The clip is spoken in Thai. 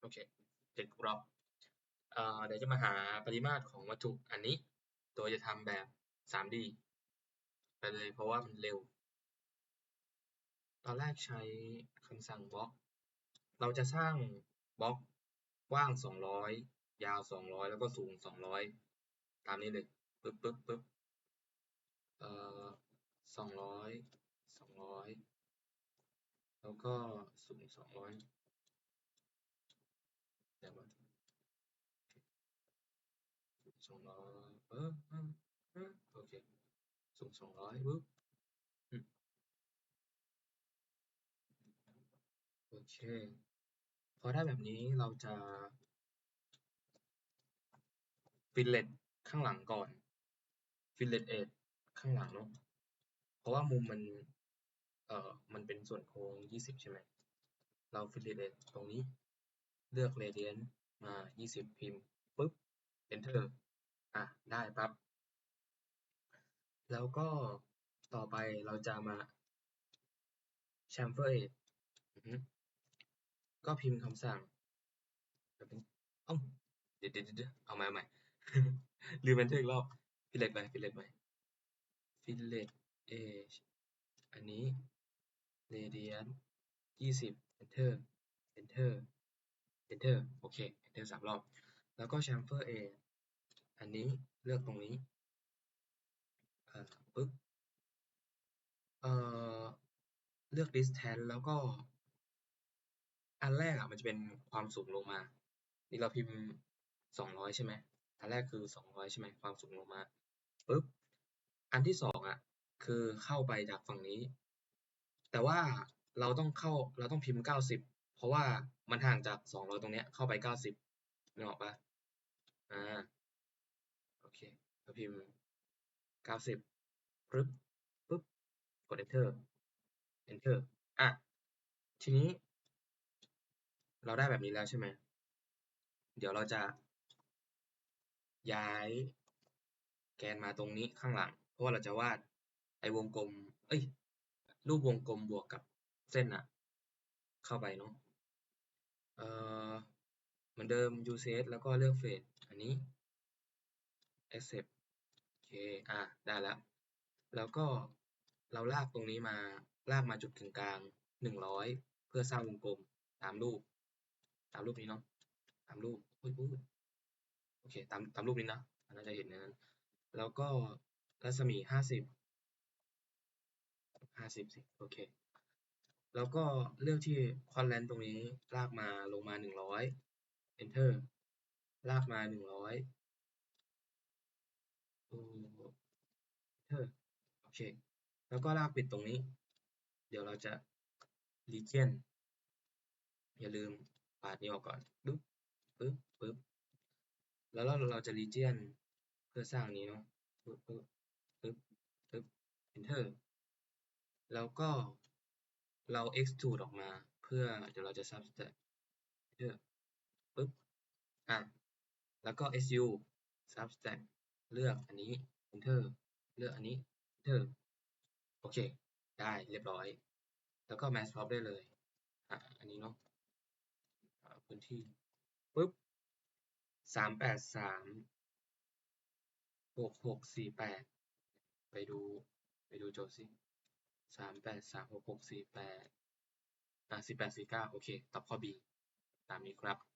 โอเคเสร็จรอบเอเดี๋ยวจะมาหาปริมาตรของวัตถุอันนี้ โดยจะทำแบบ 3D ไปเลยเพราะว่ามันเร็ว ตอนแรกใช้คำสั่งบล็อก เราจะสร้างบล็อกกว้าง 200 ยาว 200 แล้วก็สูง 200 ตามนี้เลยปึ๊บปึ๊บปึ๊บเอ่อ200 200 แล้วก็สูง 200 เดี๋ยวก่อนสูง200เออเออเออโอเคสูง200ปึ๊บโอเคพอได้แบบนี้เราจะ fillet ข้างหลังก่อน fillet edge ข้างหลังเนาะเพราะว่ามุมมันเอ่อมันเป็นส่วนโค้ง 20 ใช่ไหมเรา fillet edge ตรงนี้ เลือก radius มา 20 พิมพ์ปึ๊บ enter อะ ได้ปั๊บ แล้วก็ต่อไปเราจะมา chamfer edge อือฮึก็พิมพ์คำสั่งแบบนี้อ้าเดี๋ยวเดี๋ยวเดี๋ยวเอาใหม่เอาใหม่ลืม enter อีกรอบ fillet ไป fillet ไป fillet edge อันนี้ radius 20 enter enter enter โอเค enter สามรอบ แล้วก็ chamfer edge อันนี้เลือกตรงนี้เอ่อปึ๊บเอ่อเลือก distance แล้วก็ อันแรกอะมันจะเป็นความสูงลงมา นี่เราพิมพ์ 200 ใช่ไหมอันแรกคือ 200 ใช่ไหมความสูงลงมาปึ๊บอันที่2อะคือเข้าไปจากฝั่งนี้ แต่ว่าเราต้องเข้าเราต้องพิมพ์ 90 เพราะว่ามันห่างจาก 200 ตรงเนี้ยเข้าไป 90นึกออกเปล่าโอเคเราพิมพ์ 90ปึ๊บปึ๊บกด enter enter อะทีนี้ เราได้แบบนี้แล้วใช่ไหมเดี๋ยวเราจะ ย้ายแกนมาตรงนี้ข้างหลัง เพราะว่าเราจะวาดไอ้วงกลม เอ๊ยรูปวงกลมบวกกับเส้นน่ะเข้าไปเนาะ เหมือนเดิม use แล้วก็เลือก face อันนี้ accept โอเคอาได้แล้ว แล้วก็เราลากตรงนี้มาลากมาจุดกึ่งกลาง 100 เพื่อสร้างวงกลมตามรูป ตามรูปนี้เนาะตามรูปอุ๊ยอุ๊ยโอเคตามตามรูปนี้นะนน่าจะเห็นในนั้น แล้วก็รัศมี 50 50สิโอเค แล้วก็เลือกที่ quadrant ตรงนี้ลากมาลงมา 100 enter ลากมา 100เออ enter โอเค แล้วก็ลากปิดตรงนี้ เดี๋ยวเราจะ region อย่าลืมปาดนี้ออกก่อนปึ๊บปึ๊บปึ๊บแล้วเราเราจะ region เพื่อสร้างนนี้เนาะปึ๊บปึ๊บปึ๊บปึ๊บ enter แล้วก็ เรา extrude ออกมาเพื่อเดี๋ยวเราจะ subtract enter ปึ๊บอาแล้วก็ su subtract เลือกอันนี้ enter เลือกอันนี้ enter โอเค ได้เรียบร้อย แล้วก็ match prop ได้เลยอ่าอันนี้เนาะพื้นที่ปึ๊บ383 6648ไปดู ไปดูโจทย์สิ สามแปดสามหกหกสี่แปดอ่าสี่แปดสี่เก้าโอเค ตอบข้อ B ตามนี้ครับ